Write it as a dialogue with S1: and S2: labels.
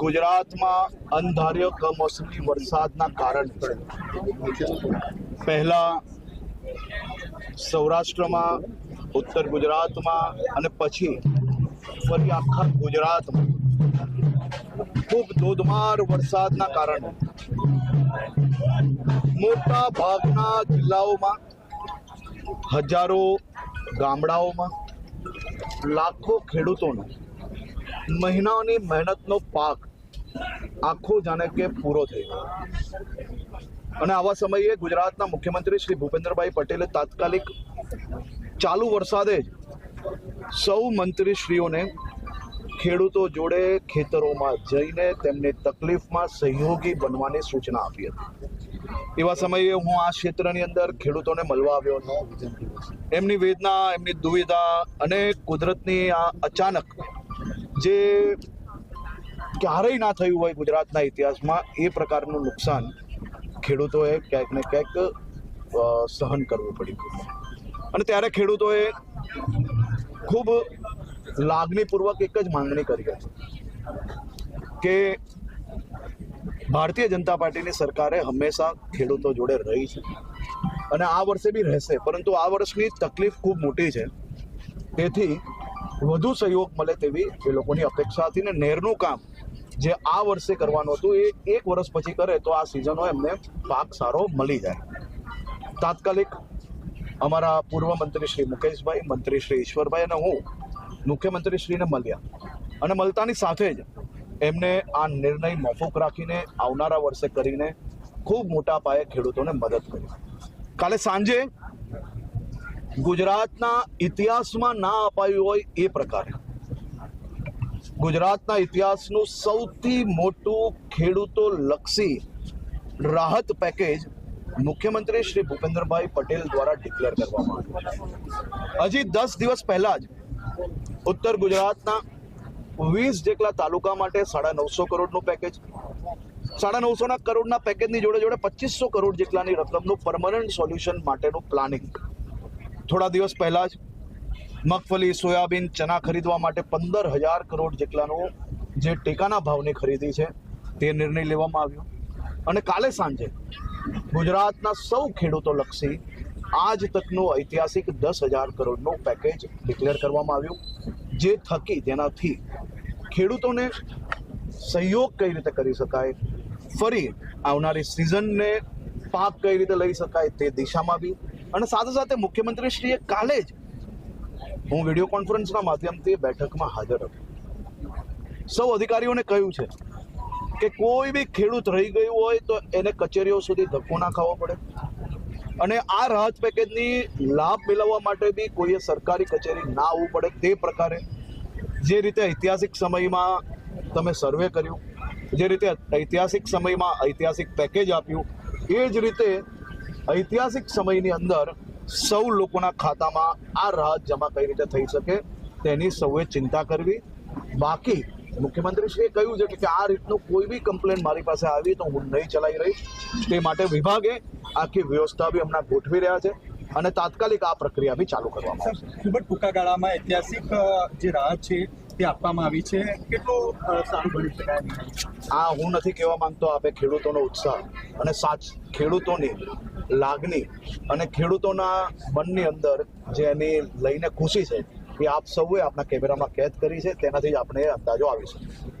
S1: ગુજરાતમાં અનધાર્ય કમોસમી વરસાદના કારણે પહેલા સૌરાષ્ટ્રમાં, ઉત્તર ગુજરાતમાં અને પછી ફરી આખા ગુજરાતમાં ખૂબ ધોધમાર વરસાદના કારણે મોટા ભાગના જિલ્લાઓમાં, હજારો ગામડાઓમાં, લાખો ખેડૂતોનો મહિનાઓની મહેનતનો પાક આખો જાણે કે પૂરો થઈ ગયો. અને આવા સમયે ગુજરાતના મુખ્યમંત્રી શ્રી ભૂપેન્દ્રભાઈ પટેલે તાત્કાલિક ચાલુ વરસાદે જ સૌ મંત્રીશ્રીઓને ખેડૂતો જોડે ખેતરોમાં જઈને તેમને તકલીફમાં સહયોગી બનવાની સૂચના આપી હતી. એવા સમયે હું આ ક્ષેત્રની અંદર ખેડૂતોને મળવા આવ્યો હતો. એમની વેદના, એમની દુવિધા અને કુદરતની આ અચાનક જે ક્યારેય ના થયું હોય ગુજરાતના ઇતિહાસમાં, એ પ્રકારનું નુકસાન ખેડૂતોએ ક્યાંક ને ક્યાંક સહન કરવું પડ્યું. અને ત્યારે ખેડૂતોએ ખૂબ લાગણીપૂર્વક એક જ માંગણી કરી હતી કે ભારતીય જનતા પાર્ટીની સરકારે હંમેશા ખેડૂતો જોડે રહી છે. અને આ વર્ષે બી રહેશે, પરંતુ આ વર્ષની તકલીફ ખૂબ મોટી છે. તેથી વધુ સહયોગ મળે તેવી એ લોકોની અપેક્ષા હતી ને નહેરનું કામ જે આ વર્ષે કરવાનું હતું એ એક વર્ષ પછી કરે તો આ સિઝનો એમને પાક સારો મળી જાય. તાત્કાલિક અમારા પૂર્વ મંત્રી શ્રી મુકેશભાઈ, મંત્રી શ્રી ઈશ્વરભાઈ અને હું મુખ્યમંત્રીશ્રીને મળ્યા. અને મળતાની સાથે જ એમને આ નિર્ણય મોકૂફ રાખીને આવનારા વર્ષે કરીને ખૂબ મોટા પાયે ખેડૂતોને મદદ કરી. કાલે સાંજે ગુજરાતના ઇતિહાસમાં ના અપાયું હોય એ પ્રકારે. ગુજરાતના ઇતિહાસનું સૌથી મોટું ખેડૂતો લક્ષી રાહત પેકેજ મુખ્યમંત્રી શ્રી ભૂપેન્દ્રભાઈ પટેલ દ્વારા ડિક્લેર કરવામાં આવ્યું હજી દસ દિવસ પહેલા જ ઉત્તર ગુજરાતના વીસ જેટલા તાલુકા માટે સાડા નવસો કરોડનું પેકેજ, સાડા નવસોના કરોડના પેકેજની જોડે જોડે પચીસો કરોડ જેટલાની રકમનું પરમનન્ટ સોલ્યુશન માટેનું પ્લાનિંગ થોડા દિવસ પહેલા જ મગફળી, સોયાબીન ચના ખરીદવા માટે પંદર હજાર કરોડ જેટલાનો જે ટેકાના ભાવની ખરીદી છે તે નિર્ણય લેવામાં આવ્યો. અને કાલે સાંજે ગુજરાતના સૌ ખેડૂતો લક્ષી આજ તકનું ઐતિહાસિક દસ હજાર કરોડનું પેકેજ ડિક્લેર કરવામાં આવ્યું, જે થકી તેનાથી ખેડૂતોને સહયોગ કઈ રીતે કરી શકાય, ફરી આવનારી સિઝનને પાક કઈ રીતે લઈ શકાય તે દિશામાં બી અને સાથે સાથે મુખ્યમંત્રીશ્રીએ કાલે જ હું વીડિયો કોન્ફરન્સના માધ્યમથી બેઠકમાં હાજર હતો. સૌ અધિકારીઓને કહ્યું છે કે કોઈ બી ખેડૂત રહી ગયું હોય તો એને કચેરીઓ સુધી ધક્કો ના ખાવો પડે. અને આ રાહત પેકેજની લાભ મેળવવા માટે બી કોઈએ સરકારી કચેરી ના આવવું પડે તે પ્રકારે. જે રીતે ઐતિહાસિક સમયમાં તમે સર્વે કર્યું, જે રીતે ઐતિહાસિક સમયમાં ઐતિહાસિક પેકેજ આપ્યું, એ જ રીતે ઐતિહાસિક સમયની અંદર સૌ લોકોના ખાતામાં આ રાહત જમા કઈ રીતે થઈ શકે તેની સૌએ ચિંતા કરવી. બાકી મુખ્યમંત્રીશ્રીએ કહ્યું છે કે આ રીતનું કોઈ બી કમ્પ્લેન મારી પાસે આવી તો હું નહીં ચલાવી રહીશ. તે માટે વિભાગે આખી વ્યવસ્થા બી હમણાં ગોઠવી રહ્યા છે અને તાત્કાલિક આ પ્રક્રિયા બી ચાલુ કરવામાં આવશે.
S2: ખૂબ જ ટૂંકા ગાળામાં ઐતિહાસિક જે રાહત છે તે આપવામાં આવી છે. કેટલું સારું બની શકાય
S1: આ હું નથી કહેવા માંગતો આપે ખેડૂતોનો ઉત્સાહ અને સાચ ખેડૂતોની લાગણી અને ખેડૂતોના મનની અંદર જે એની લઈને ખુશી છે એ આપ સૌએ આપણા કેમેરામાં કેદ કરી છે. તેનાથી જ આપણે અંદાજો આવી શકે